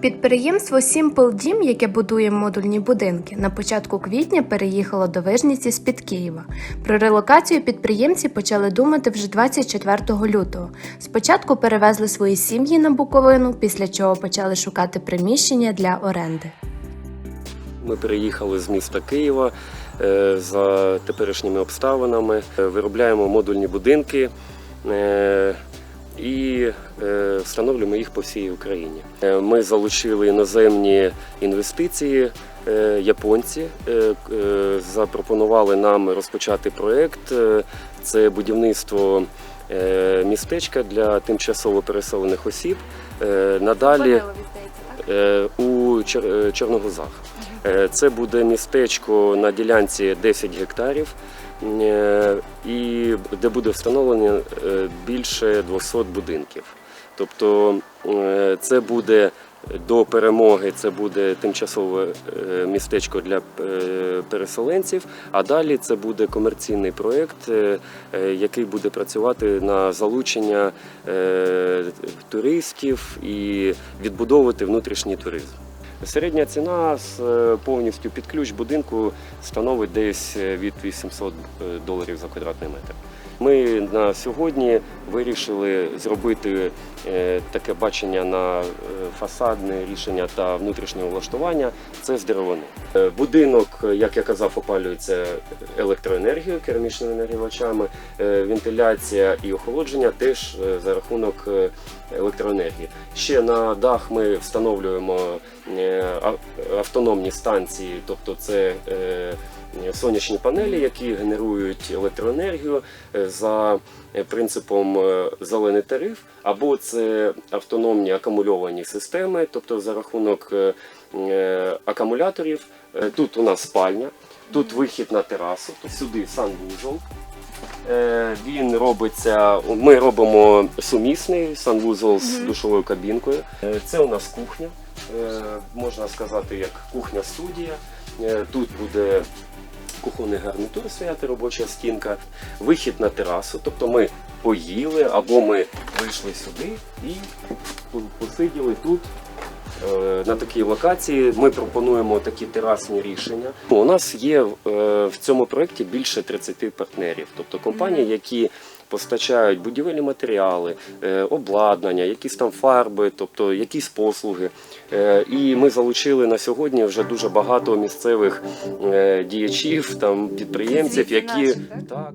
Підприємство Simple Дім, яке будує модульні будинки, на початку квітня переїхало до Вижниці з-під Києва. Про релокацію підприємці почали думати вже 24 лютого. Спочатку перевезли свої сім'ї на Буковину, після чого почали шукати приміщення для оренди. Ми переїхали з міста Києва е, за теперішніми обставинами. Е, Виробляємо модульні будинки е, і е, встановлюємо їх по всій Україні. Е, Ми залучили іноземні інвестиції. Е, Японці запропонували нам розпочати проект. Е, Це будівництво містечка для тимчасово переселених осіб. Надалі у Чер- е, Е, Це буде містечко на ділянці 10 гектарів, е, і де буде встановлено більше 200 будинків. Тобто це буде до перемоги, це буде тимчасове містечко для переселенців, а далі це буде комерційний проєкт, який буде працювати на залучення туристів і відбудовувати внутрішній туризм. Середня ціна з е, повністю під ключ будинку становить десь е, від 800 доларів за квадратний метр. Ми на сьогодні вирішили зробити е, таке бачення на е, фасадне рішення та внутрішнє влаштування. Це з деревини. Е, Будинок, е, як я казав, опалюється електроенергією, керамічними нагрівачами. Е, Вентиляція і охолодження теж е, за рахунок е, електроенергії. Ще на дах ми встановлюємо е, автономні станції, тобто це е, сонячні панелі, які генерують електроенергію е, за е, принципом зелений тариф, або це автономні акумульовані системи, тобто за рахунок акумуляторів. Тут у нас спальня, тут вихід на терасу, тут сюди санвузол. Він робиться. Ми робимо сумісний санвузол з душовою кабінкою. Це у нас кухня, можна сказати, як кухня-студія. Е, Тут буде кухонний гарнітур стояти, робоча стінка, вихід на терасу. Тобто ми поїли або ми вийшли сюди і посиділи тут. Е, На такій локації ми пропонуємо такі терасні рішення. У нас є е, в цьому проєкті більше 30 партнерів, тобто компанії, які постачають будівельні матеріали, е, обладнання, якісь там фарби, тобто якісь послуги. І ми залучили на сьогодні вже дуже багато місцевих діячів, там підприємців, які так.